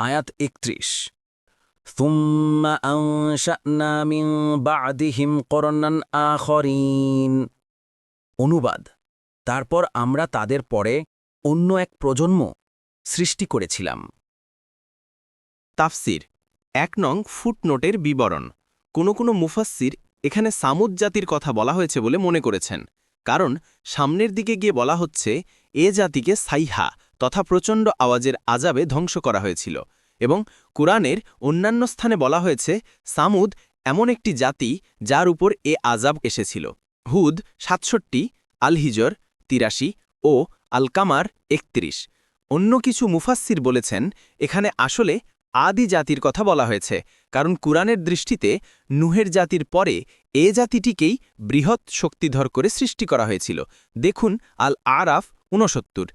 আয়াত একত্রিশ ثم أنشأنا من بعدهم قرنا آخرين অনুবাদ তারপর আমরা তাদের পরে অন্য এক প্রজন্ম সৃষ্টি করেছিলাম তাফসির এক নং ফুটনোটের বিবরণ কোনো কোনো মুফাসসির এখানে সামুদ জাতির কথা বলা হয়েছে বলে মনে করেছেন কারণ সামনের দিকে গিয়ে বলা হচ্ছে এ জাতিকে সাইহা তথা প্রচণ্ড আওয়াজের আজাবে ধ্বংস করা হয়েছিল এবং কুরআনের অন্যান্য স্থানে বলা হয়েছে, সামুদ এমন একটি জাতি যার উপর এ আজাব এসেছিল। হুদ সাতষট্টি, আলহিজর তিরাশি ও আলকামার একত্রিশ। অন্য কিছু মুফাসসির বলেছেন, এখানে আসলে আদি জাতির কথা বলা হয়েছে, কারণ কুরআনের দৃষ্টিতে নুহের জাতির পরে এ জাতিটিকেই বৃহৎ শক্তিধর করে সৃষ্টি করা হয়েছিল। দেখুন আল আরাফ ঊনসত্তর।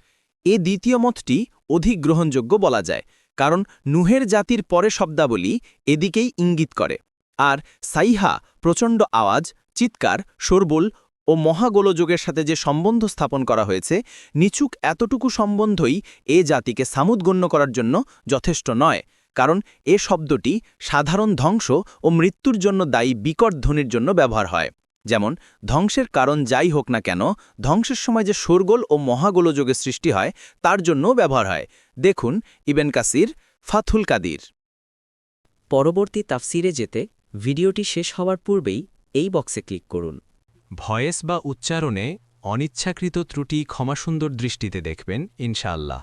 এ দ্বিতীয় মতটি অধিক গ্রহণযোগ্য বলা যায়, কারণ নুহের জাতির পরে শব্দাবলী এদিকেই ইঙ্গিত করে। আর সাইহা প্রচণ্ড আওয়াজ, চিৎকার, শোরবোল ও মহাগোলযোগের সাথে যে সম্বন্ধ স্থাপন করা হয়েছে, নিচুক এতটুকু সম্বন্ধই এ জাতিকে সামুদ গণ্য করার জন্য যথেষ্ট নয়, কারণ এ শব্দটি সাধারণ ধ্বংস ও মৃত্যুর জন্য দায়ী বিকট ধ্বনির জন্য ব্যবহার হয়। যেমন, ধ্বংসের কারণ যাই হোক না কেন, ধ্বংসের সময় যে শোরগোল ও মহাগোলযোগের সৃষ্টি হয়, তার জন্যও ব্যবহার হয়। দেখুন ইবেন কাসির, ফাথুল কাদির। পরবর্তী তাফসিরে যেতে ভিডিওটি শেষ হওয়ার পূর্বেই এই বক্সে ক্লিক করুন। ভয়েস বা উচ্চারণে অনিচ্ছাকৃত ত্রুটি ক্ষমাসুন্দর দৃষ্টিতে দেখবেন, ইনশাআল্লাহ।